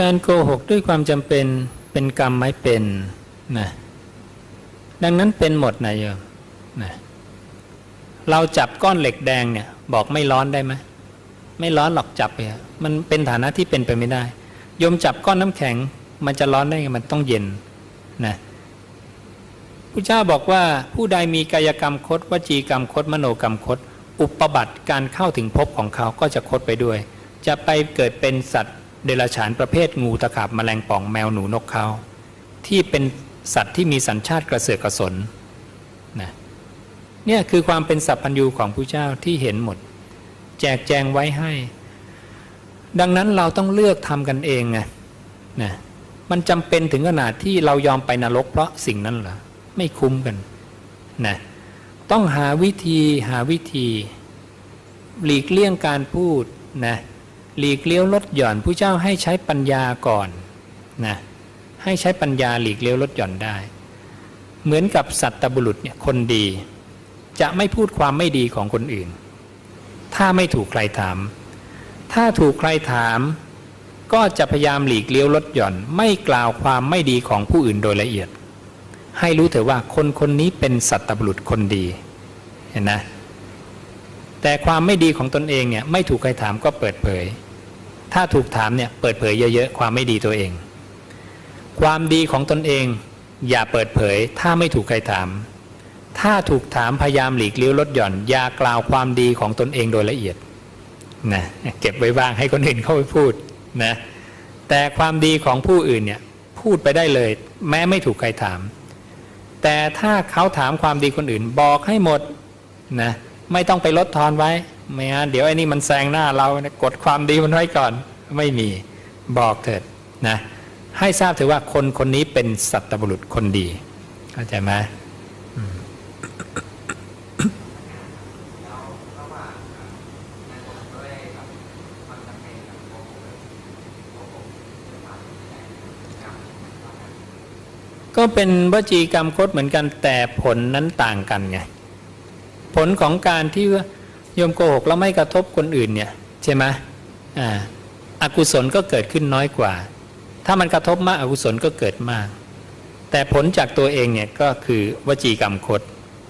การโกหกด้วยความจำเป็นเป็นกรรมไม่เป็นนะดังนั้นเป็นหมดนะโยมนะเราจับก้อนเหล็กแดงเนี่ยบอกไม่ร้อนได้ไหมไม่ร้อนหรอกจับไปมันเป็นฐานะที่เป็นไปไม่ได้โยมจับก้อนน้ำแข็ง มันจะร้อนได้ไงมันต้องเย็นนะพระเจ้าบอกว่าผู้ใดมีกายกรรมคดวจีกรรมคดมโนกรรมคดอุปบัติการเข้าถึงภพของเขาก็จะคดไปด้วย จะไปเกิดเป็นสัตว์ เดรัจฉานประเภทงูตะขาบแมลงป่องแมวหนูนกเขาที่เป็นสัตว์ที่มีสัญชาติกระเสือกกระสนนะเนี่ยคือความเป็นสัพพัญญูของผู้เจ้าที่เห็นหมด แจกแจงไว้ให้ ดังนั้นเราต้องเลือกทำกันเองไงนะมันจำเป็นถึงขนาดที่เรายอมไปนรกเพราะสิ่งนั้นเหรอไม่คุ้มกันนะต้องหาวิธีหาวิธี หลีกเลี่ยงการพูดนะ หลีกเลี้ยวลดหย่อนผู้เจ้าให้ใช้ปัญญาก่อนนะให้ใช้ปัญญาหลีกเลี้ยวลดหย่อนได้ เหมือนกับสัตตบุรุษเนี่ยคนดี จะไม่พูดความไม่ดีของคนอื่น ถ้าไม่ถูกใครถาม ถ้าถูกใครถามก็จะพยายามหลีกเลี้ยวลดหย่อน ไม่กล่าวความไม่ดีของผู้อื่นโดยละเอียด ให้รู้เถอะว่าคนคนนี้เป็นสัตตบุรุษคนดีเห็นนะแต่ความไม่ดีของตนเองเนี่ยไม่ถูกใครถามก็เปิดเผย ถ้าถูกถามเนี่ยเปิดเผยเยอะๆ ความไม่ดีตัวเอง ความดีของตนเองอย่าเปิดเผย ถ้าไม่ถูกใครถาม ถ้าถูกถามพยายามหลีกเลี้ยวลดหย่อน อย่ากล่าวความดีของตนเองโดยละเอียดนะเก็บไว้บ้างให้คนอื่นเข้าไปพูดนะแต่ความดีของผู้อื่นเนี่ยพูดไปได้เลย แม้ไม่ถูกใครถาม แต่ถ้าเขาถามความดีคนอื่นบอกให้หมดนะไม่ต้องไปลดทอนไว้ ไม่งั้นเดี๋ยวไอ้นี่มันแซงหน้าเรานะกดความดีมันไว้ก่อน ไม่มีบอกเถิดนะให้ทราบถือว่าคนคนนี้เป็นสัตบุรุษคนดีเข้าใจไหมก็เป็นวจีกรรมคดเหมือนกันแต่ผลนั้นต่างกันไง ผลของการที่ว่า โยมโกหกแล้วไม่กระทบคนอื่นเนี่ยใช่ไหมอ่าอกุศลก็เกิดขึ้นน้อยกว่า ถ้ามันกระทบมากอกุศลก็เกิดมาก แต่ผลจากตัวเองเนี่ยก็คือวจีกรรมคด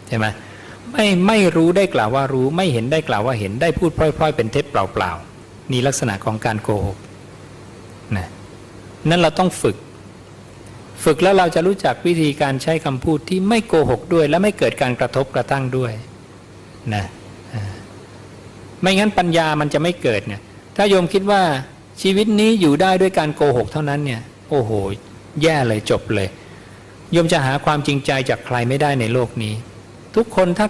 ใช่ไหมไม่ไม่รู้ได้กล่าวว่ารู้ไม่เห็นได้กล่าวว่าเห็นได้พูดพร่อย ๆ เป็นเท็จเปล่าๆนี่ลักษณะของการโกหกนะนั่นเราต้องฝึก ฝึกแล้วเราจะรู้จักวิธีการใช้คำพูดที่ไม่โกหกด้วย และไม่เกิดการกระทบกระทั่งด้วยนะอ่า ไม่งั้นปัญญามันจะไม่เกิดเนี่ย ถ้าโยมคิดว่าชีวิตนี้อยู่ได้ด้วยการโกหกเท่านั้นเนี่ย โอ้โห แย่เลยจบเลย โยมจะหาความจริงใจจากใครไม่ได้ในโลกนี้ ทุกคนถ้า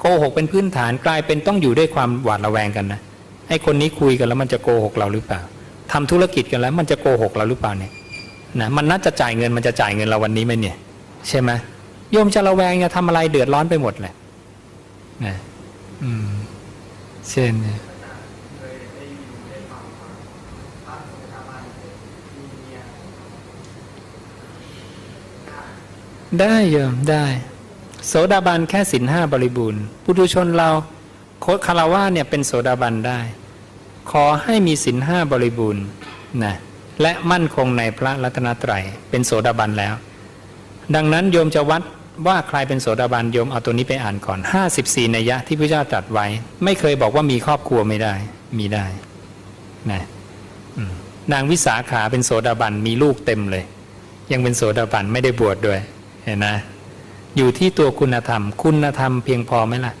โกหกเป็นพื้นฐานกลายเป็นต้องอยู่ด้วยความหวาดระแวงกันนะไอ้คนนี้คุยกันแล้วมันจะโกหกเราหรือเปล่าทำธุรกิจกันแล้วมันจะโกหกเราหรือเปล่าเนี่ยนะมันน่าจะจ่ายเงินมันจะจ่ายเงินเราวันนี้ไหมเนี่ยใช่ไหมโยมจะระแวงจะทำอะไรเดือดร้อนไปหมดเลยนะอืม เช่นได้โยมได้ โสดาบันแค่สินห้าบริบูรณ์ปุถุชนเราโคคาราวาเนี่ยเป็นโสดาบันได้ ขอให้มีสินห้าบริบูรณ์นะและมั่นคงในพระรัตนตรัยเป็นโสดาบันแล้ว ดังนั้นโยมจะวัด ว่าใครเป็นโสดาบันโยมเอาตัวนี้ไปอ่านก่อน 54นัยยะที่พระเจ้าตรัสไว้ ไม่เคยบอกว่ามีครอบครัวไม่ได้ มีได้นะนางวิสาขาเป็นโสดาบันมีลูกเต็มเลย ยังเป็นโสดาบันไม่ได้บวชดด้วยเห็นนะอยู่ที่ตัวคุณธรรม คุณธรรมเพียงพอไหมล่ะ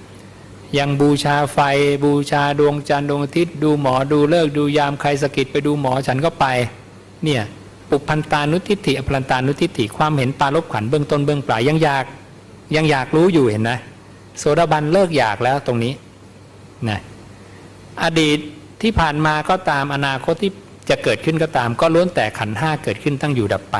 ยังบูชาไฟบูชาดวงจันทร์ดวงอาทิตย์ดูหมอดูเลิกดูยามใครสะกิดไปดูหมอฉันก็ไป เนี่ย ปุพันตานุทิฏฐิอภรันตานุทิฏฐิความเห็นปาลบขันเบื้องต้นเบื้องปลายยังอยากยังอยากรู้อยู่เห็นนะโสดาบันเลิกอยากแล้วตรงนี้นะอดีตที่ผ่านมาก็ตามอนาคตที่จะเกิดขึ้นก็ตาม ก็ล้วนแต่ขันห้าเกิดขึ้นตั้งอยู่ดับไป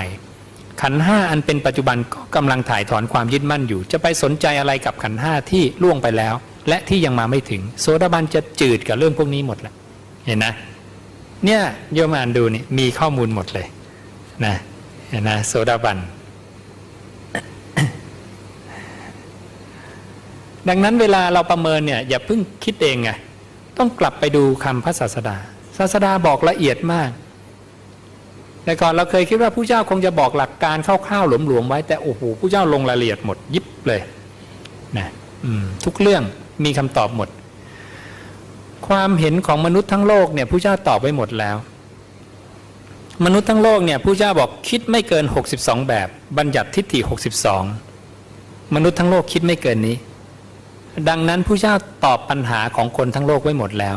ขันห้าอันเป็นปัจจุบันก็กำลังถ่ายถอนความยึดมั่นอยู่ จะไปสนใจอะไรกับขันห้าที่ล่วงไปแล้ว และที่ยังมาไม่ถึง โสดาบันจะจืดกับเรื่องพวกนี้หมดแหละเห็นนะเนี่ยโยมอ่านดูนี่มีข้อมูลหมดเลย นะเห็นะโสดาบัน ดังนั้นเวลาเราประเมินเนี่ยอย่าเพิ่งคิดเองไงต้องกลับไปดูคำพระศาสดา ศาสดาบอกละเอียดมาก แต่ก่อนเราเคยคิดว่าผู้เจ้าคงจะบอกหลักการคร่าวๆหลวมๆไว้แต่โอ้โหผู้เจ้าลงรายละเอียดหมดยิบเลยนะทุกเรื่องมีคำตอบหมด ความเห็นของมนุษย์ทั้งโลกเนี่ยผู้เจ้าตอบไว้หมดแล้ว มนุษย์ทั้งโลกเนี่ยผู้เจ้าบอกคิดไม่เกิน 62 แบบ บัญญัติทิฏฐิ 62 มนุษย์ทั้งโลกคิดไม่เกินนี้ ดังนั้นผู้เจ้าตอบปัญหาของคนทั้งโลกไว้หมดแล้ว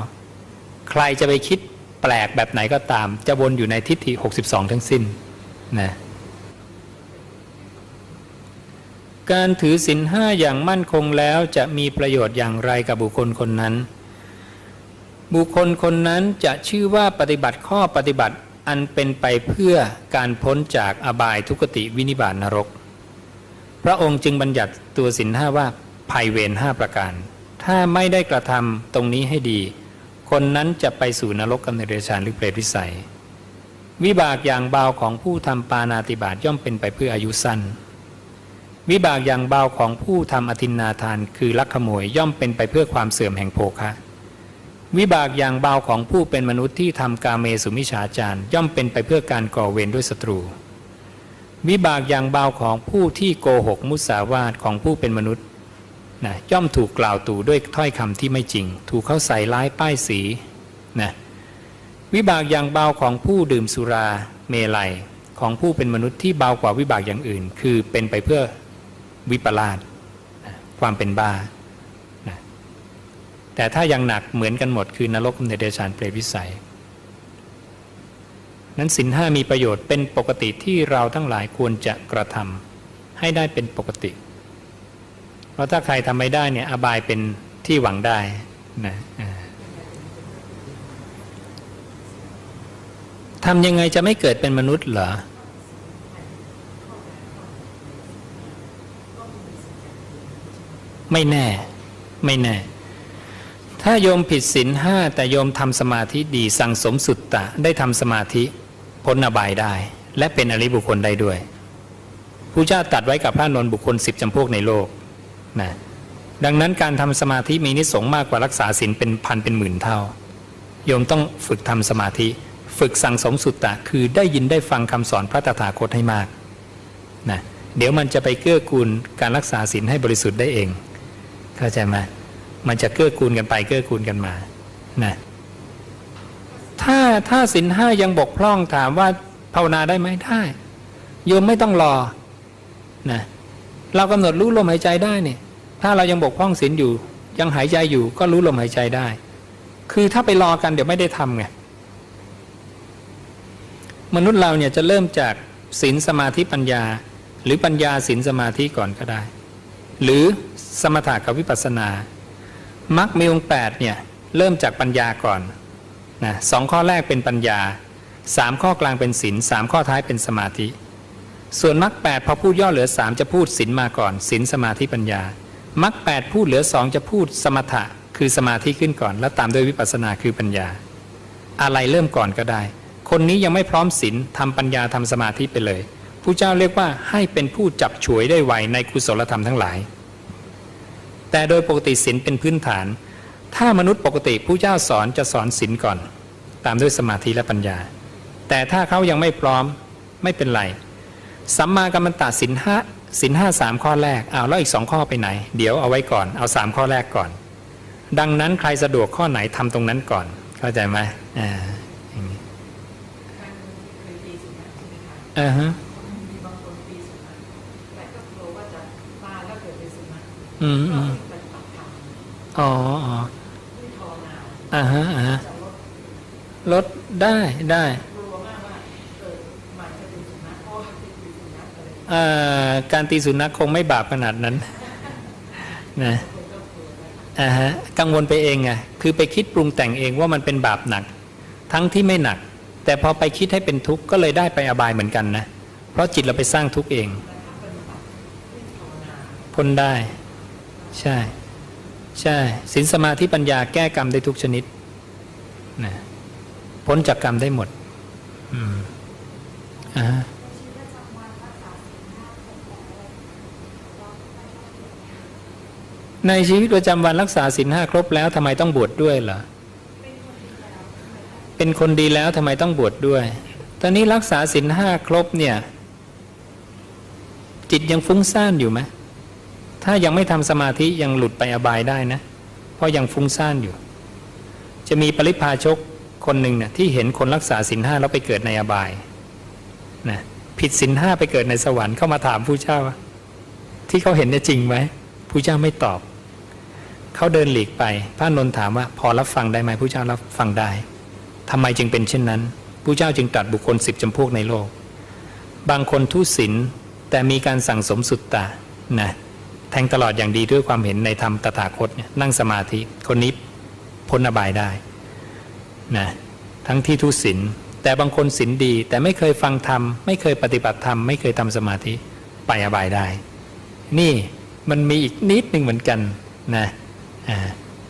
ใครจะไปคิดแปลกแบบไหนก็ตาม จะวนอยู่ในทิฏฐิ 62 ทั้งสิ้นนะการถือศีลห้าอย่างมั่นคงแล้วจะมีประโยชน์อย่างไรกับบุคคลคนนั้น บุคคลคนนั้นจะชื่อว่าปฏิบัติข้อปฏิบัติ อันเป็นไปเพื่อการพ้นจากอบายทุกติวินิบาตนรก พระองค์จึงบัญญัติตัวศีลห้าว่าภัยเวรห้าประการ ถ้าไม่ได้กระทำตรงนี้ให้ดี คนนั้นจะไปสู่นรกกำเนิดเดรัจฉานหรือเปรตวิสัย วิบากอย่างเบาของผู้ทำปานาติบาตย่อมเป็นไปเพื่ออายุสั้น วิบากอย่างเบาของผู้ทำอธินนาทาน คือลักขโมยย่อมเป็นไปเพื่อความเสื่อมแห่งโภคะ วิบากอย่างเบาของผู้เป็นมนุษย์ที่ทำกาเมสุมิชาจารย่อมเป็นไปเพื่อการก่อเวรด้วยศัตรู วิบากอย่างเบาของผู้ที่โกหกมุสาวาทของผู้เป็นมนุษย์นะย่อมถูกกล่าวตู่ด้วยถ้อยคำที่ไม่จริง ถูกเข้าใส่ร้ายป้ายสีนะวิบากอย่างเบาของผู้ดื่มสุราเมลัยของผู้เป็นมนุษย์ที่เบากว่าวิบากอย่างอื่น คือเป็นไปเพื่อวิปลาสความเป็นบ้า แต่ถ้ายังหนักเหมือนกันหมดคือนรกในเดชานเปรตวิสัย นั้นสินห้ามีประโยชน์เป็นปกติที่เราทั้งหลายควรจะกระทำให้ได้เป็นปกติ เพราะถ้าใครทำไม่ได้เนี่ยอบายเป็นที่หวังได้นะทำยังไงจะไม่เกิดเป็นมนุษย์เหรอไม่แน่ ไม่แน่ ถ้าโยมผิดศีลห้าแต่โยมทำสมาธิดีสั่งสมสุตตะได้ทำสมาธิพ้นอบายได้ และเป็นอริบุคคลได้ด้วยผู้เจ้าตัดไว้กับพระนนบุคคลสิบจำพวกในโลกนะดังนั้นการทำสมาธิมีนิสงมากกว่ารักษาศีลเป็นพันเป็นหมื่นเท่า โยมต้องฝึกทำสมาธิ ฝึกสั่งสมสุตตะคือได้ยินได้ฟังคำสอนพระตถาคตให้มากนะเดี๋ยวมันจะไปเกื้อกูลการรักษาศีลให้บริสุทธิ์ได้เอง เข้าใจไหม มันจะเกื้อกูลกันไปเกื้อกูลกันมานะถ้าถ้าศีลห้ายังบกพร่องถามว่าภาวนาได้ไหมได้โยมไม่ต้องรอนะเรากำหนดรู้ลมหายใจได้เนี่ย ถ้าเรายังบกพร่องศีลอยู่ ยังหายใจอยู่ก็รู้ลมหายใจได้ คือถ้าไปรอกันเดี๋ยวไม่ได้ทำไงมนุษย์เราเนี่ยจะเริ่มจากศีลสมาธิปัญญา หรือปัญญาศีลสมาธิก่อนก็ได้ หรือสมถะกับวิปัสสนา มรรคมีองค์แปดเนี่ยเริ่มจากปัญญาก่อนนะสองข้อแรกเป็นปัญญาสามข้อกลางเป็นศีลสามข้อท้ายเป็นสมาธิ ส่วนมรรคแปดพอพูดย่อเหลือสามจะพูดศีลมาก่อนศีลสมาธิปัญญามรรคแปดพูดเหลือสองจะพูดสมถะคือสมาธิขึ้นก่อน แล้วตามด้วยวิปัสสนาคือปัญญา อะไรเริ่มก่อนก็ได้ คนนี้ยังไม่พร้อมศีลทำปัญญาทำสมาธิไปเลยผู้เจ้าเรียกว่าให้เป็นผู้จับฉวยได้ไวในกุศลธรรมทั้งหลาย แต่โดยปกติศีลเป็นพื้นฐาน ถ้ามนุษย์ปกติผู้เจ้าสอนจะสอนศีลก่อน ตามด้วยสมาธิและปัญญา แต่ถ้าเขายังไม่พร้อมไม่เป็นไรสัมมากัมมันตะศีลห้าศีลห้าสามข้อแรกเอาแล้วอีกสองข้อไปไหน เดี๋ยวเอาไว้ก่อนเอาสามข้อแรกก่อน ดังนั้นใครสะดวกข้อไหนทำตรงนั้นก่อน เข้าใจไหมอ่าอย่างนี้อ่าฮะมีบางคนปีสุนัขแต่ก็กลัวว่าจะตายแล้วเกิดเป็นสุนัขอืมก็อืมปฏิบัติธรรม อ๋ออ๋อที่ภาวนาอ่าฮะอ่าฮะลดได้ได้กากว่าเกิดใหม่จะเป็นสุนัขเพราะว่าติดเป็นสุนัขอะไรอ่าการตีสุนัขคงไม่บาปขนาดนั้นนะคนก็กลัวนะคะอ่าฮะกังวลไปเองไงคือไปคิดปรุงแต่งเองว่ามันเป็นบาปหนัก ทั้งที่ไม่หนัก แต่พอไปคิดให้เป็นทุกข์ก็เลยได้ไปอบายเหมือนกันนะเพราะจิตเราไปสร้างทุกข์เองพ้นได้ ใช่ ใช่ศีลสมาธิปัญญาแก้กรรมได้ทุกชนิดนะพ้นจากกรรมได้หมด อืมอ่าในชีวิตประจำวันรักษาศีลห้าครบแล้วทำไมต้องบวชดด้วยเหรอ เป็นคนดีแล้วทำไมต้องบวชดด้วย ตอนนี้รักษาศีลห้าครบเนี่ย จิตยังฟุ้งซ่านอยู่ไหม ถ้ายังไม่ทำสมาธิยังหลุดไปอบายได้นะ เพราะยังฟุ้งซ่านอยู่ จะมีปริพาชกคนหนึ่งเนี่ยที่เห็นคนรักษาศีลห้าแล้วไปเกิดในอบายนะผิดศีลห้าไปเกิดในสวรรค์เข้ามาถามผู้เจ้าว่าที่เขาเห็นเนี่ยจริงไหมผู้เจ้าไม่ตอบ เขาเดินหลีกไป พระนนท์ถามว่า พอรับฟังได้ไหมผู้เจ้ารับฟังได้ทำไมจึงเป็นเช่นนั้นผู้เจ้าจึงตรัสบุคคลสิบจำพวกในโลก บางคนทุศีลแต่มีการสั่งสมสุตตะนะ งตลอดอย่างดีด้วยความเห็นในธรรมตถาคตเนี่ยนั่งสมาธิคนนี้พ้นอบายได้นะทั้งที่ทุศีลแต่บางคนศีลดี แต่ไม่เคยฟังธรรมไม่เคยปฏิบัติธรรมไม่เคยทำสมาธิไปอบายได้ นี่มันมีอีกนิดหนึ่งเหมือนกันนะอ่า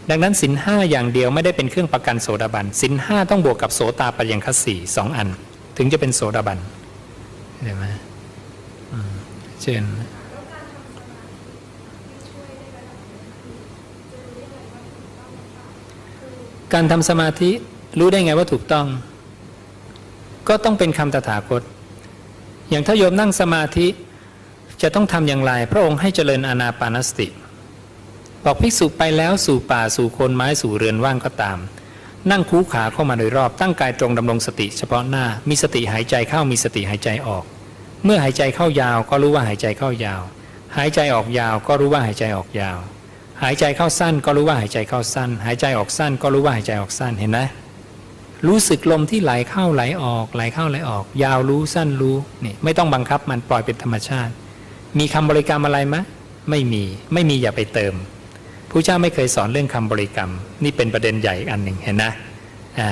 ดังนั้นสินห้าอย่างเดียวไม่ได้เป็นเครื่องประกันโสดาบันสินห้าต้องบวกกับโสตาปัญญคัสสี่สองอัน ถึงจะเป็นโสดาบันเห็นไหมเช่น การทำสมาธิรู้ได้ไงว่าถูกต้อง ก็ต้องเป็นคำตถาคต อย่างถ้าโยมนั่งสมาธิจะต้องทำอย่างไร พระองค์ให้เจริญอานาปานสติ บอกภิกษุไปแล้วสู่ป่าสู่โคนไม้สู่เรือนว่างก็ตาม นั่งคูขาเข้ามาโดยรอบตั้งกายตรงดำรงสติ เฉพาะหน้ามีสติหายใจเข้ามีสติหายใจออก เมื่อหายใจเข้ายาวก็รู้ว่าหายใจเข้ายาว หายใจออกยาวก็รู้ว่าหายใจออกยาว หายใจเข้าสั้นก็รู้ว่าหายใจเข้าสั้น หายใจออกสั้นก็รู้ว่าหายใจออกสั้นเห็นไหมรู้สึกลมที่ไหลเข้าไหลออกไหลเข้าไหลออก ยาวรู้สั้นรู้นี่ไม่ต้องบังคับมันปล่อยเป็นธรรมชาติ มีคำบริกรรมอะไรไหมไม่มีไม่มีอย่าไปเติมผู้เจ้าไม่เคยสอนเรื่องคำบริกรรม นี่เป็นประเด็นใหญ่อีกอันหนึ่งเห็นนะ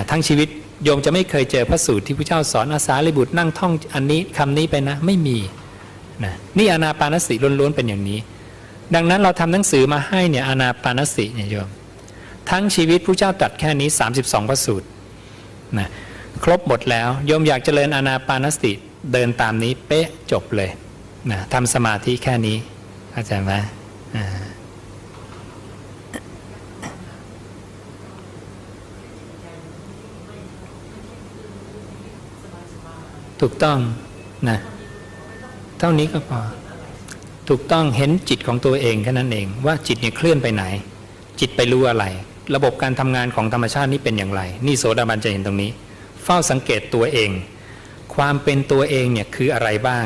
ทั้งชีวิตโยมจะไม่เคยเจอพระสูตรที่พระเจ้าสอนอาสาลิบุตรนั่งท่องอันนี้คำนี้ไปนะ ไม่มีนะนี่อนาปานสติล้วนๆเป็นอย่างนี้ ดังนั้นเราทำหนังสือมาให้เนี่ยอนาปานสติเนี่ยโยม ทั้งชีวิตผู้เจ้าตรัดแค่นี้ 32 พระสูตรนะครบหมดแล้วโยมอยากเจริญอนาปานสติเดินตามนี้เป๊ะจบเลยนะทำสมาธิแค่นี้เข้าใจไหมถูกต้องนะเท่านี้ก็พอ ถูกต้องเห็นจิตของตัวเองแค่นั้นเองว่าจิตเนี่ยเคลื่อนไปไหน จิตไปรู้อะไร ระบบการทำงานของธรรมชาตินี้เป็นอย่างไร นี่โสดาบันจะเห็นตรงนี้ เฝ้าสังเกตตัวเอง ความเป็นตัวเองเนี่ยคืออะไรบ้าง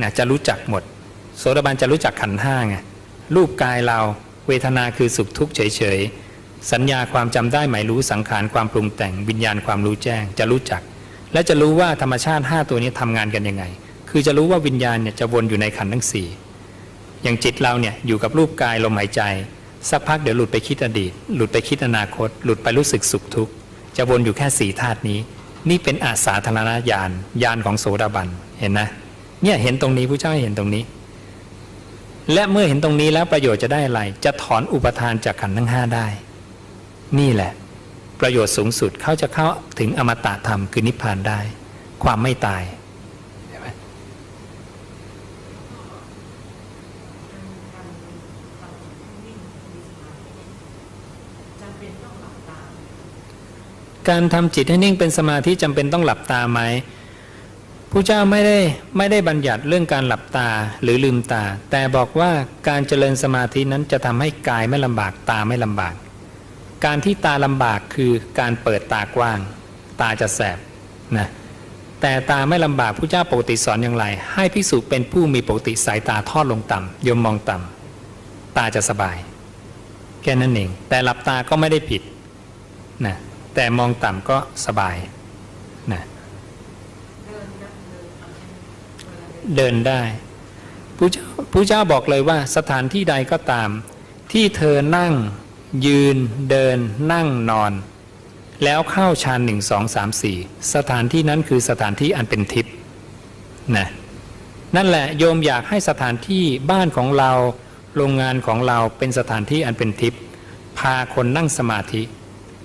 นะจะรู้จักหมด โสดาบันจะรู้จักขันห้าไงรูปกายเราเวทนาคือสุขทุกข์เฉยๆสัญญาความจำได้หมายรู้สังขารความปรุงแต่งวิญญาณความรู้แจ้ง จะรู้จัก และจะรู้ว่าธรรมชาติ 5 ตัวนี้ทำงานกันยังไง คือจะรู้ว่าวิญญาณเนี่ยจะวนอยู่ในขันทั้งสี่ อย่างจิตเราเนี่ยอยู่กับรูปกายลมหายใจ สักพักเดี๋ยวหลุดไปคิดอดีต หลุดไปคิดอนาคต หลุดไปรู้สึกสุขทุกข์จะวนอยู่แค่สี่ธาตุนี้ นี่เป็นอาสาธารณญาณญาณของโสดาบันเห็นนะเนี่ยเห็นตรงนี้ผู้เจ้าให้เห็นตรงนี้ และเมื่อเห็นตรงนี้แล้วประโยชน์จะได้อะไร จะถอนอุปทานจากขันธ์ทั้งห้าได้ นี่แหละ ประโยชน์สูงสุดเขาจะเข้าถึงอมตะธรรมคือนิพพานได้ ความไม่ตายเห็นไหม จำเป็นต้องหลับตา การทำจิตให้นิ่งเป็นสมาธิจำเป็นต้องหลับตาไหมผู้เจ้าไม่ได้ไม่ได้บัญญัติเรื่องการหลับตาหรือลืมตา แต่บอกว่าการเจริญสมาธินั้นจะทำให้กายไม่ลำบากตาไม่ลำบาก การที่ตาลำบากคือการเปิดตากว้าง ตาจะแสบนะแต่ตาไม่ลำบากผู้เจ้าปกติสอนอย่างไร ให้ภิกษุเป็นผู้มีปกติสายตาทอดลงต่ำโยมมองต่ำตาจะสบาย แค่นั้นเองแต่หลับตาก็ไม่ได้ผิดนะ แต่มองต่ำก็สบายนะเดินได้ผู้เจ้าผู้เจ้าบอกเลยว่าสถานที่ใดก็ตาม ที่เธอนั่ง ยืน เดิน นั่งนอน แล้วเข้าฌานหนึ่งสองสามสี่สถานที่นั้นคือสถานที่อันเป็นทิพย์นะนั่นแหละโยมอยากให้สถานที่บ้านของเรา โรงงานของเราเป็นสถานที่อันเป็นทิพย์พาคนนั่งสมาธิ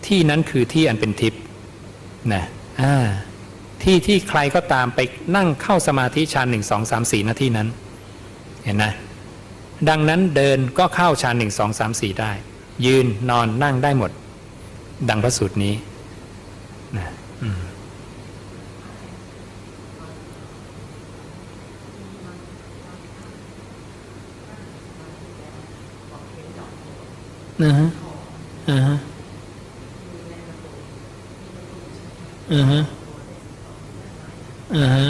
ที่นั้นคือที่อันเป็นทิพย์นะที่ที่ใครก็ตามไปนั่งเข้าสมาธิฌานหนึ่งสองสามสี่นาที่นั้น เห็นนะดังนั้นเดินก็เข้าฌานหนึ่งสองสามสี่ได้ ยืนนอนนั่งได้หมด ดังพระสูตรนี้นะอือฮะอือฮะ อ่าฮะอ่าฮะ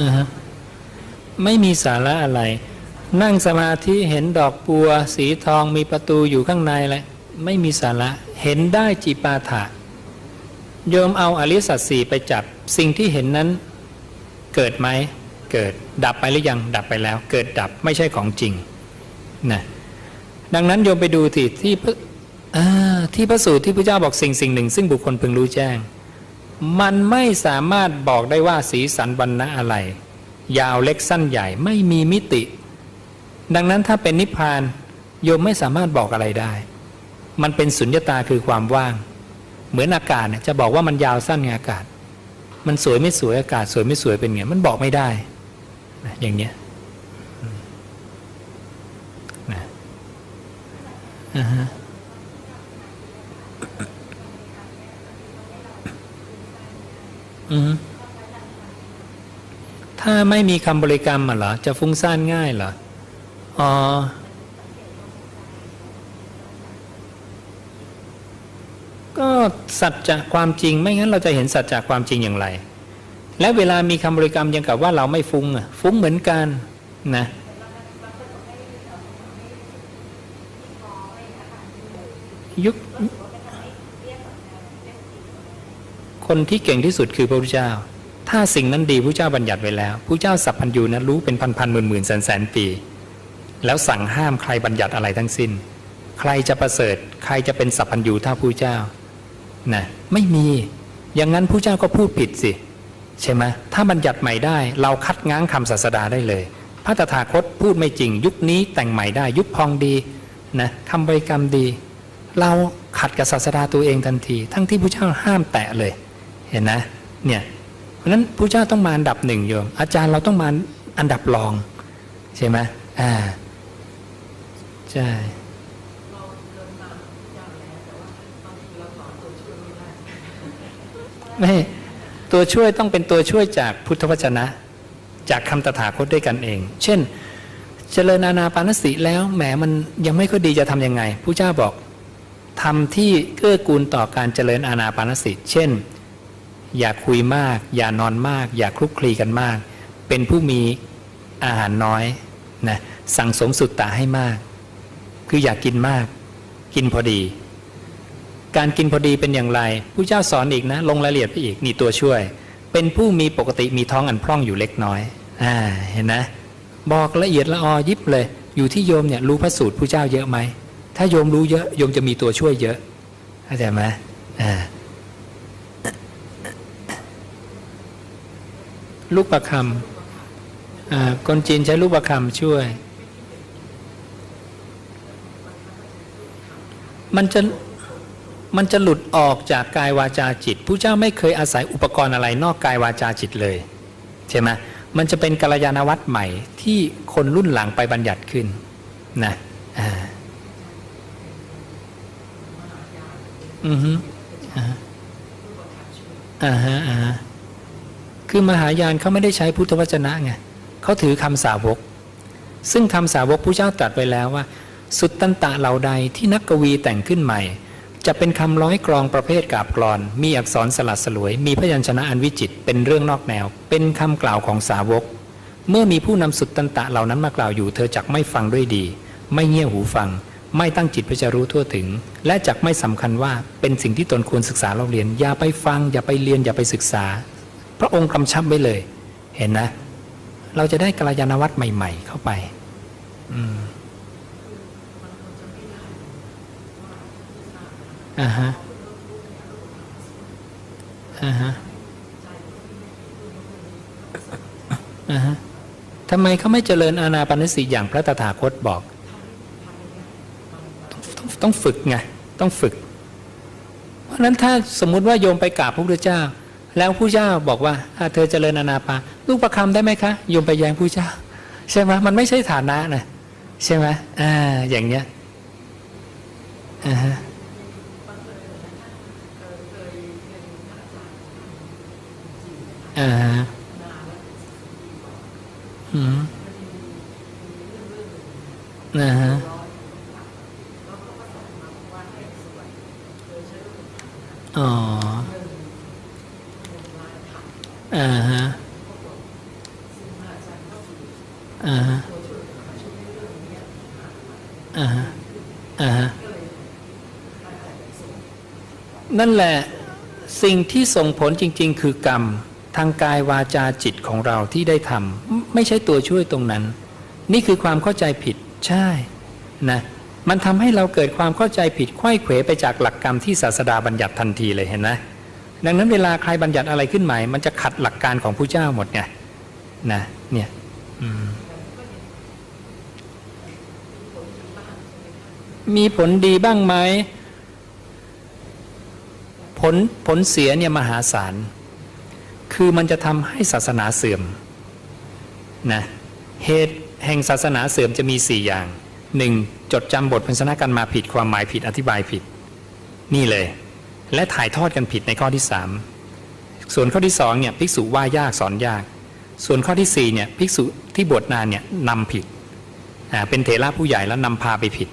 อ่าฮะไม่มีสาระอะไร นั่งสมาธิเห็นดอกบัว สีทองมีประตูอยู่ข้างในอะไรไม่มีสาระเห็นได้จีปาถะโยมเอาอริสัจสี่ไปจับ สิ่งที่เห็นนั้น เกิดไหมเกิดดับไปหรือยังดับไปแล้ว เกิดดับไม่ใช่ของจริงนะดังนั้นโยมไปดูที่ที่ที่พระสูตรที่พระเจ้าบอกสิ่งสิ่งหนึ่ง ซึ่งบุคคลพึงรู้แจ้ง มันไม่สามารถบอกได้ว่าสีสันบรรณะอะไร ยาวเล็กสั้นใหญ่ไม่มีมิติ ดังนั้นถ้าเป็นนิพพานโยมไม่สามารถบอกอะไรได้ มันเป็นสุญญตาคือความว่าง เหมือนอากาศเนี่ยจะบอกว่ามันยาวสั้นไงอากาศ มันสวยไม่สวยอากาศ สวยไม่สวยเป็นไงมันบอกไม่ได้อย่างเนี้ยนะอ่าฮะอือฮึ ถ้าไม่มีคำบริกรรมอะเหรอ จะฟุ้งซ่านง่ายเหรอ อ๋อ ก็สัจจะความจริง ไม่งั้นเราจะเห็นสัจจะความจริงอย่างไร และเวลามีคำบริกรรมยังกับว่าเราไม่ฟุ้งอะ ฟุ้งเหมือนกันนะยุค คนที่เก่งที่สุดคือพระพุทธเจ้า ถ้าสิ่งนั้นดีพระเจ้าบัญญัติไว้แล้วพระเจ้าสัพพัญญูนะรู้เป็นพันพันหมื่นหมื่นแสนแสนปี แล้วสั่งห้ามใครบัญญัติอะไรทั้งสิ้น ใครจะประเสริฐ ใครจะเป็นสัพพัญญูเท่าพระเจ้านะไม่มีอย่างนั้นพระเจ้าก็พูดผิดสิใช่ไหมถ้าบัญญัติใหม่ได้ เราคัดง้างคำศาสดาได้เลย พระตถาคตพูดไม่จริง ยุคนี้แต่งใหม่ได้ ยุคพองดีนะคำบริกรรมดี เราขัดกับศาสดาตัวเองทันที ทั้งที่พระเจ้าห้ามแตะเลย เห็นนะเนี่ยเพราะฉะนั้นพระเจ้าต้องมาอันดับหนึ่งโยมอาจารย์เราต้องมาอันดับรอง ใช่ไหมอ่าใช่ไม่ตัวช่วยต้องเป็นตัวช่วยจากพุทธวจนะ จากคำตถาคตด้วยกันเอง เช่น เจริญอานาปานสติแล้วแหมมันยังไม่ค่อยดีจะทำยังไงผู้เจ้าบอกทำที่เกื้อกูลต่อการเจริญอานาปานสติ เช่น อย่าคุยมาก อย่านอนมาก อย่าคลุกคลีกันมาก เป็นผู้มีอาหารน้อยนะสั่งสมสุตตะให้มาก คืออย่ากกินมาก กินพอดี การกินพอดีเป็นอย่างไรผู้เจ้าสอนอีกนะ ลงรายละเอียดไปอีกนี่ตัวช่วย เป็นผู้มีปกติมีท้องอันพร่องอยู่เล็กน้อยอ่าเห็นนะ บอกละเอียดละออยิบเลย อยู่ที่โยมเนี่ยรู้พระสูตรผู้เจ้าเยอะไหมถ้าโยมรู้เยอะโยมจะมีตัวช่วยเยอะเข้าใจไหมอ่า ลูกประคำคนจีนใช้ลูกประคำช่วย มันจะมันจะหลุดออกจากกายวาจาจิตผู้เจ้าไม่เคยอาศัยอุปกรณ์อะไรนอกกายวาจาจิตเลยใช่ไหมมันจะเป็นกัลยาณวัตรใหม่ที่คนรุ่นหลังไปบัญญัติขึ้นนะอือฮึอ่าอ่าฮะอ่าฮะ คือมหายานเขาไม่ได้ใช้พุทธวจนะไงเขาถือคำสาวก ซึ่งคำสาวกผู้เจ้าตรัสไว้แล้วว่า สุดตันตะเหล่าใดที่นักกวีแต่งขึ้นใหม่ จะเป็นคำร้อยกรองประเภทกาบกรอน มีอักษรสลัดสลวย มีพยัญชนะอันวิจิตเป็นเรื่องนอกแนว เป็นคำกล่าวของสาวก เมื่อมีผู้นำสุดตันตะเหล่านั้นมากล่าวอยู่ เธอจักไม่ฟังด้วยดี ไม่เงี่ยหูฟัง ไม่ตั้งจิตเพื่อจะรู้ทั่วถึง และจักไม่สำคัญว่าเป็นสิ่งที่ตนควรศึกษาเราเรียนอย่าไปฟัง อย่าไปเรียนอย่าไปศึกษา พระองค์กำชับไว้เลย เห็นนะ เราจะได้กัลยาณวัตรใหม่ ๆ เข้าไป อืมอ่าฮะอ่าฮะอ่าฮะทำไมเขาไม่เจริญอานาปานสติอย่างพระตถาคตบอก ต้องต้องฝึกไง ต้องฝึก เพราะฉะนั้นถ้าสมมุติว่าโยมไปกราบพระพุทธเจ้า แล้วผู้เจ้าบอกว่าอ่าเธอเจริญอนาปาลูกประคำได้ไหมคะโยมไปแย้งผู้เจ้า ใช่ไหมมันไม่ใช่ฐานะนะใช่ไหมอ่าอย่างเนี้ยอ่าฮะอ่าฮะอืมนะฮะ แล้วเขาก็ อ๋อ เรื่องเรื่องลายถัก อ่าฮะ เขาบอกซึ่งมาอาจารย์ก็คือ อ่าฮะ ตัวช่วยหาช่วยในเรื่องเนี้ยหามา อ่าฮะอ่าฮะ ก็เลยอาจารย์ส่ง นั่น แหละสิ่งที่ส่งผลจริง ๆ คือกรรม ทางกายวาจาจิตของเราที่ได้ทำไม่ใช่ตัวช่วยตรงนั้น นี่คือความเข้าใจผิดใช่นะมันทำให้เราเกิดความเข้าใจผิดไข้เขวไปจากหลักกรรมที่ศาสดาบัญญัติทันทีเลยเห็นไหมดังนั้นเวลาใครบัญญัติอะไรขึ้นใหม่ มันจะขัดหลักการของผู้เจ้าหมดไงนะเนี่ยมีผลดีบ้างไหม ลผลเสียเนี่ยมหาศาล คือมันจะทำให้ศาสนาเสื่อมนะเหตุแห่งศาสนาเสื่อมจะมีสี่อย่างหนึ่งจดจำบทพันธนากันมาผิดความหมายผิดอธิบายผิด นี่เลย และถ่ายทอดกันผิดในข้อที่สามส่วนข้อที่สองเนี่ยภิกษุว่ายากสอนยาก ส่วนข้อที่สี่เนี่ยภิกษุที่บวชนานเนี่ยนำผิดอ่าเป็นเถระผู้ใหญ่แล้วนำพาไปผิด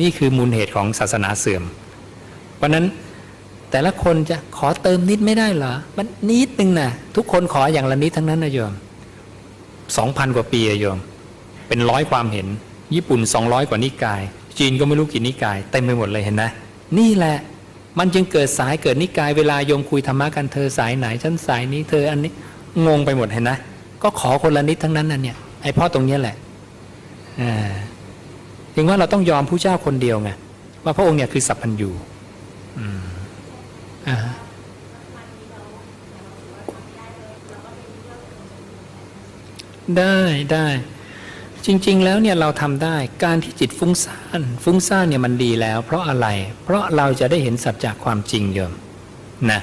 นี่คือมูลเหตุของศาสนาเสื่อม เพราะนั้น แต่ละคนจะขอเติมนิดไม่ได้เหรอ มันนิดนึงนะทุกคนขออย่างละนิดทั้งนั้นนะโยมสองพันกว่าปีอะโยม เป็นร้อยความเห็น ญี่ปุ่นสองร้อยกว่านิกาย จีนก็ไม่รู้กี่นิกายเต็มไปหมดเลยเห็นนะนี่แหละ มันจึงเกิดสายเกิดนิกายเวลาโยมคุยธรรมะกันเธอสายไหนฉันสายนี้เธออันนี้งงไปหมดเห็นนะก็ขอคนละนิดทั้งนั้นน่ะเนี่ยไอ้พ่อตรงนี้แหละถึงว่าเราต้องยอมผู้เจ้าคนเดียวไงว่าพระองค์เนี่ยคือสัพพัญญูอืม อ่าได้ได้ จริง ๆ แล้วเนี่ยเราทำได้การที่จิตฟุ้งซ่านฟุ้งซ่านเนี่ยมันดีแล้ว เพราะอะไร เพราะเราจะได้เห็นสัจจะความจริงโยมนะ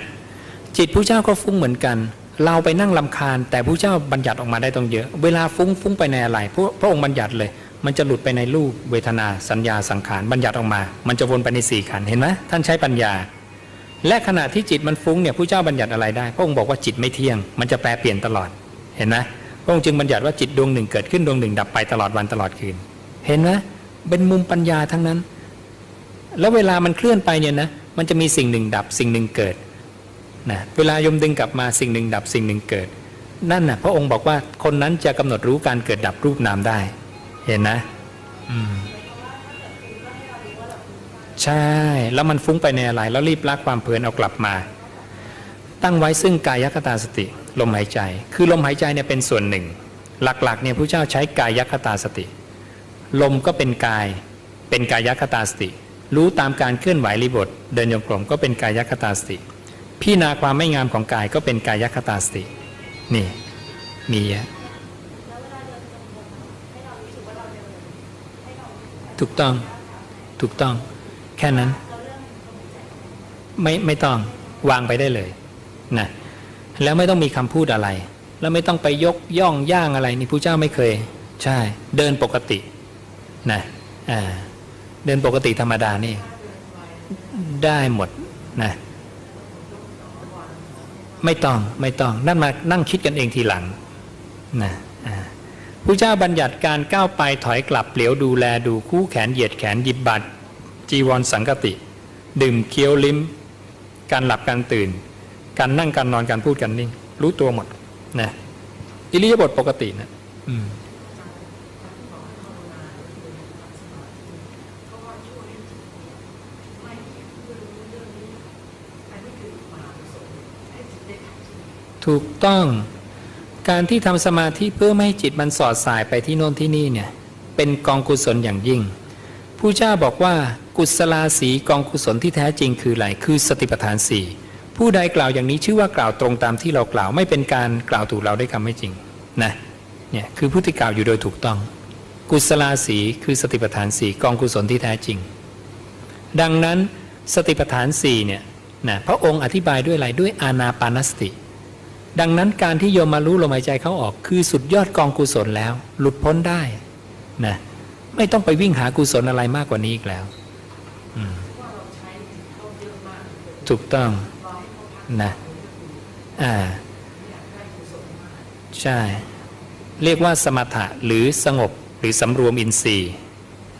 จิตผู้เจ้าก็ฟุ้งเหมือนกัน เราไปนั่งลำคาญ แต่ผู้เจ้าบัญญัติออกมาได้ต้องเยอะ เวลาฟุ้งฟุ้งไปในอะไรพระพระองค์บัญญัติเลย มันจะหลุดไปในรูปเวทนาสัญญาสังขารบัญญัติออกมา มันจะวนไปในสี่ขันเห็นไหมท่านใช้ปัญญา และขณะที่จิตมันฟุ้งเนี่ยผู้เจ้าบัญญัติอะไรได้พระองค์บอกว่าจิตไม่เที่ยง มันจะแปรเปลี่ยนตลอดเห็นไหมพระองค์จึงบัญญัติว่าจิตดวงหนึ่งเกิดขึ้นดวงหนึ่งดับไปตลอดวันตลอดคืน เห็นไหมเป็นมุมปัญญาทั้งนั้น แล้วเวลามันเคลื่อนไปเนี่ยนะมันจะมีสิ่งหนึ่งดับสิ่งหนึ่งเกิดนะเวลายมดึงกลับมาสิ่งหนึ่งดับสิ่งหนึ่งเกิด นั่นนะพระองค์บอกว่าคนนั้นจะกำหนดรู้การเกิดดับรูปนามได้ เห็นนะ อืม ใช่ แล้วมันฟุ้งไปในอะไรแล้วรีบละความเพลินเอากลับมา ตั้งไว้ซึ่งกายคตาสติ ลมหายใจ คือลมหายใจเนี่ยเป็นส่วนหนึ่ง หลักๆเนี่ยพระเจ้าใช้กายคตาสติ ลมก็เป็นกาย เป็นกายคตาสติ รู้ตามการเคลื่อนไหวรีบท เดินโยกลมก็เป็นกายคตาสติพี่นาความไม่งามของกายก็เป็นกายคตาสติ นี่ มีเยอะถูกต้อง ถูกต้อง แค่นั้น ไม่ไม่ต้องวางไปได้เลยนะแล้วไม่ต้องมีคำพูดอะไร แล้วไม่ต้องไปยกย่องย่างอะไร นี่ผู้เจ้าไม่เคย ใช่ เดินปกตินะอ่าเดินปกติธรรมดานี่ได้หมดนะไม่ต้องไม่ต้องนั่นมานั่งคิดกันเองทีหลังนะผู้เจ้าบัญญัติการก้าวไปถอยกลับเหลียวดูแลดูคู่แขนเหยียดแขนหยิบบัตร จีวรสังกติ ดื่มเคี้ยวลิ้ม การหลับการตื่น การนั่งการนอนการพูดการนิ่ง รู้ตัวหมดนะอิริยาบถปกตินะอืมถูกต้องการที่ทำสมาธิเพื่อไม่ให้จิตมันสอดสายไปที่โน่นที่นี่เนี่ย เป็นกองกุศลอย่างยิ่ง ผู้เจ้าบอกว่ากุศลาสีกองกุศลที่แท้จริงคืออะไรคือสติปัฏฐานสี่ผู้ใดกล่าวอย่างนี้ชื่อว่ากล่าวตรงตามที่เรากล่าวไม่เป็นการกล่าวถูกเราได้คำไม่จริงนะเนี่ยคือผู้ที่กล่าวอยู่โดยถูกต้อง กุศลาสีคือสติปัฏฐานสี่กองกุศลที่แท้จริง ดังนั้นสติปัฏฐานสี่เนี่ยนะพระองค์อธิบายด้วยอะไรด้วยอานาปานสติ ดังนั้นการที่โยมมารู้ลมหายใจเขาออก คือสุดยอดกองกุศลแล้ว หลุดพ้นได้นะ ไม่ต้องไปวิ่งหากุศลอะไรมากกว่านี้อีกแล้วถูกต้องนะอ่าใช่ เรียกว่าสมถะหรือสงบหรือสำรวมอินทรีย์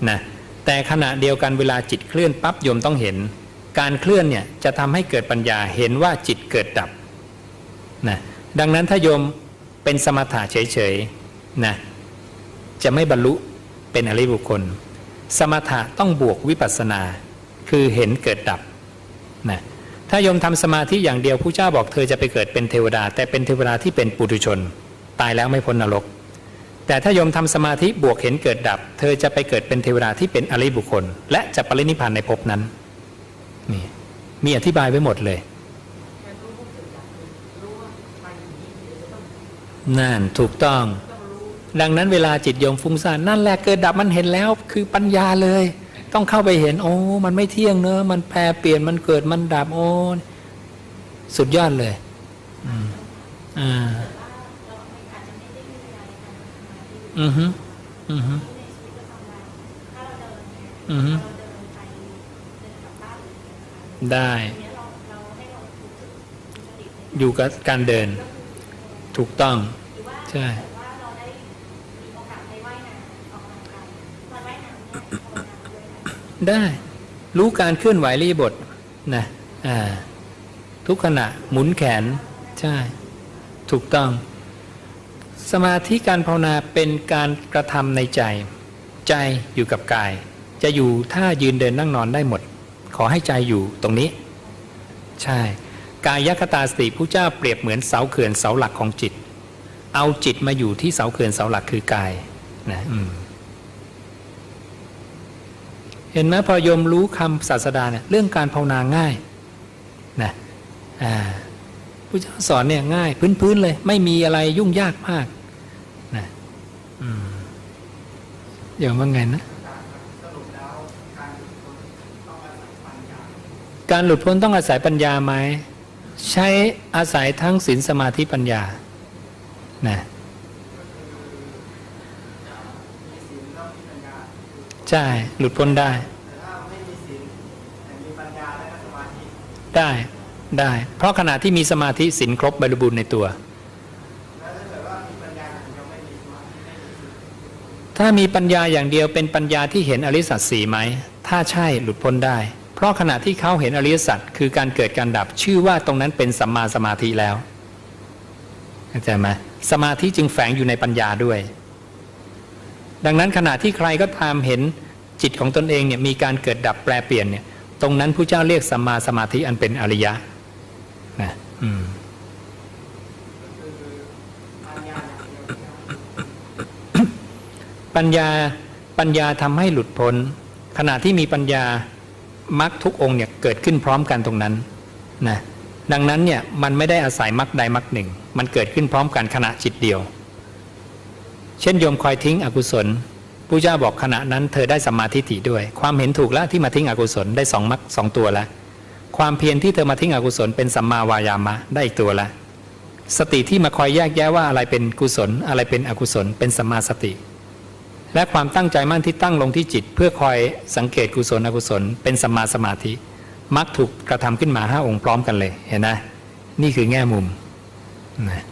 นะแต่ขณะเดียวกันเวลาจิตเคลื่อนปั๊บโยมต้องเห็น การเคลื่อนเนี่ยจะทำให้เกิดปัญญาเห็นว่าจิตเกิดดับนะดังนั้นถ้าโยมเป็นสมถะเฉยๆนะจะไม่บรรลุ เป็นอริยบุคคล สมถะต้องบวกวิปัสสนา คือเห็นเกิดดับนะถ้าโยมทำสมาธิอย่างเดียวผู้เจ้าบอกเธอจะไปเกิดเป็นเทวดา แต่เป็นเทวดาที่เป็นปุถุชน ตายแล้วไม่พ้นนรก แต่ถ้าโยมทำสมาธิบวกเห็นเกิดดับ เธอจะไปเกิดเป็นเทวดาที่เป็นอริยบุคคล และจะปรินิพพานในภพนั้นนี่มีอธิบายไว้หมดเลยแค่รู้ว่าเกิดจากรู้ว่าไปอย่างนี้เดี๋ยวจะต้องนั่นถูกต้องต้องรู้ ดังนั้นเวลาจิตโยมฟุ้งซ่านนั่นแหละเกิดดับมันเห็นแล้วคือปัญญาเลย ต้องเข้าไปเห็น โอ้มันไม่เที่ยงเนอะมันแปรเปลี่ยนมันเกิดมันดับโอ้สุดยอดเลยอืมอ่าอือฮึอือฮึอือฮึได้ อยู่กับการเดิน ถูกต้อง ใช่ ได้ รู้การเคลื่อนไหวรีบทนะอ่าทุกขณะหมุนแขน ใช่ ถูกต้อง สมาธิการภาวนาเป็นการกระทำในใจ ใจอยู่กับกาย จะอยู่ท่ายืนเดินนั่งนอนได้หมด ขอให้ใจอยู่ตรงนี้ ใช่ กายคตาสติผู้เจ้าเปรียบเหมือนเสาเขื่อนเสาหลักของจิต เอาจิตมาอยู่ที่เสาเขื่อนเสาหลักคือกายนะอืม เห็นไหมพอยมรู้คำศาสดาเนี่ยเรื่องการภาวนาง่ายนะอ่าผู้เจ้าสอนเนี่ยง่าย พื้นๆเลย ไม่มีอะไรยุ่งยากมากนะอืมโยมว่าไงนะการหลุดพ้นต้องอาศัยปัญญาไหมใช้อาศัยทั้งศีลสมาธิปัญญานะ ใช่ หลุดพ้นได้ได้ได้ เพราะขณะที่มีสมาธิสินครบบริบูรณ์ในตัว ถ้ามีปัญญาอย่างเดียวเป็นปัญญาที่เห็นอริยสัจสี่ไหม ถ้าใช่หลุดพ้นได้ เพราะขณะที่เขาเห็นอริยสัจคือการเกิดการดับชื่อว่าตรงนั้นเป็นสัมมาสมาธิแล้วเข้าใจไหมสมาธิจึงแฝงอยู่ในปัญญาด้วย ดังนั้นขณะที่ใครก็ตามเห็น จิตของตนเองเนี่ยมีการเกิดดับแปลเปลี่ยนเนี่ยตรงนั้นผู้เจ้าเรียกสัมมาสมาธิอันเป็นอริยะนะอืมปัญญาปัญญาทำให้หลุดพ้น ขณะที่มีปัญญามรรคทุกองค์เนี่ยเกิดขึ้นพร้อมกันตรงนั้นนะดังนั้นเนี่ยมันไม่ได้อาศัยมรรคใดมรรคหนึ่ง มันเกิดขึ้นพร้อมกันขณะจิตเดียว เช่นโยมคอยทิ้งอกุศล ผู้เจ้าบอกขณะนั้นเธอได้สัมมาทิฏฐิด้วย ความเห็นถูกแล้วที่มาทิ้งอกุศลได้สองมรรคสองตัวแล้วความเพียรที่เธอมาทิ้งอกุศลเป็นสัมมาวายามะได้อีกตัวละ สติที่มาคอยแยกแยะว่าอะไรเป็นกุศล อะไรเป็นอกุศล เป็นสัมมาสติ และความตั้งใจมั่นที่ตั้งลงที่จิต เพื่อคอยสังเกตกุศลอกุศล เป็นสัมมาสมาธิมักถูกกระทำขึ้นมาห้าองค์พร้อมกันเลยเห็นไหมนี่คือแง่มุมนะ